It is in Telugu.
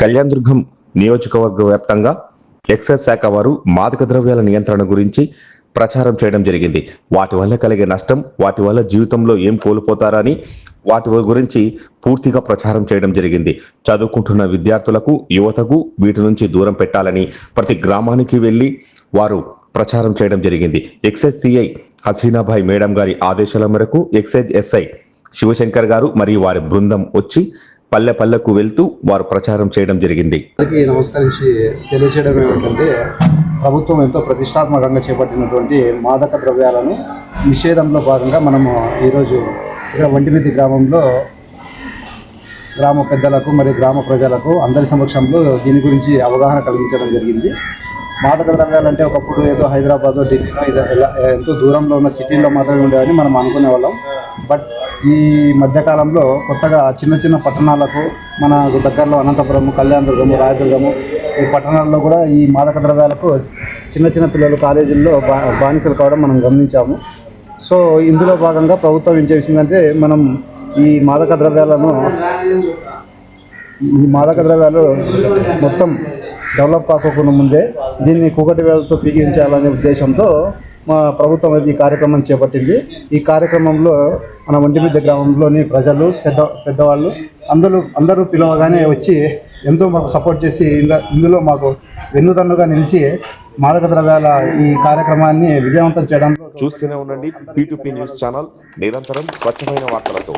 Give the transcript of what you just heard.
కళ్యాణదుర్గం నియోజకవర్గ వ్యాప్తంగా ఎక్సైజ్ శాఖ వారు మాదక ద్రవ్యాల నియంత్రణ గురించి ప్రచారం చేయడం జరిగింది. వాటి వల్ల కలిగే నష్టం వాటి వల్ల జీవితంలో ఏం కోల్పోతారని వాటి గురించి పూర్తిగా ప్రచారం చేయడం జరిగింది. చదువుకుంటున్న విద్యార్థులకు యువతకు వీటి నుంచి దూరం పెట్టాలని ప్రతి గ్రామానికి వెళ్ళి వారు ప్రచారం చేయడం జరిగింది. ఎక్సైజ్ సిఐ హసీనాభాయ్ మేడం గారి ఆదేశాల మేరకు ఎక్సైజ్ ఎస్ఐ శివశంకర్ గారు మరియు వారి బృందం వచ్చి పల్లె పల్లెకు వెళ్తూ వారు ప్రచారం చేయడం జరిగింది. నమస్కరించి తెలియచేయడం ఏమిటంటే ప్రభుత్వం ఎంతో ప్రతిష్టాత్మకంగా చేపట్టినటువంటి మాదక ద్రవ్యాలను నిషేధంలో భాగంగా మనము ఈరోజు ఇక్కడ వంటిమిది గ్రామంలో గ్రామ పెద్దలకు మరియు గ్రామ ప్రజలకు అందరి సమక్షంలో దీని గురించి అవగాహన కలిగించడం జరిగింది. మాదక ద్రవ్యాలు అంటే ఒకప్పుడు ఏదో హైదరాబాద్ ఢిల్లీలో ఇది ఎలా- ఎంతో దూరంలో ఉన్న సిటీల్లో మాత్రమే ఉండేవని మనం అనుకునే వాళ్ళం. బట్ ఈ మధ్యకాలంలో కొత్తగా చిన్న చిన్న పట్టణాలకు మన దగ్గరలో అనంతపురం కళ్యాణదుర్గము రాయదుర్గము ఈ పట్టణాల్లో కూడా ఈ మాదక ద్రవ్యాలకు చిన్న చిన్న పిల్లలు కాలేజీల్లో బా బానిసలు కావడం మనం గమనించాము. సో ఇందులో భాగంగా ప్రభుత్వం ఏం చేసిందంటే మనం ఈ మాదక ద్రవ్యాలను ఈ మాదక ద్రవ్యాలు మొత్తం డెవలప్ కాకుండా ముందే దీన్ని కూకటి వేలతో బిగించాలనే ఉద్దేశంతో మా ప్రభుత్వం ఈ కార్యక్రమం చేపట్టింది. ఈ కార్యక్రమంలో మన ఒంటిమిద్ద గ్రామంలోని ప్రజలు పెద్ద పెద్దవాళ్ళు అందరూ అందరూ పిలవగానే వచ్చి ఎంతో మాకు సపోర్ట్ చేసి ఇందులో మాకు వెన్నుదన్నుగా నిలిచి మాదక ద్రవ్యాల ఈ కార్యక్రమాన్ని విజయవంతం చేయడంలో చూస్తూనే ఉండండి. పీ న్యూస్ ఛానల్ నిరంతరం స్వచ్ఛమైన వార్తలతో.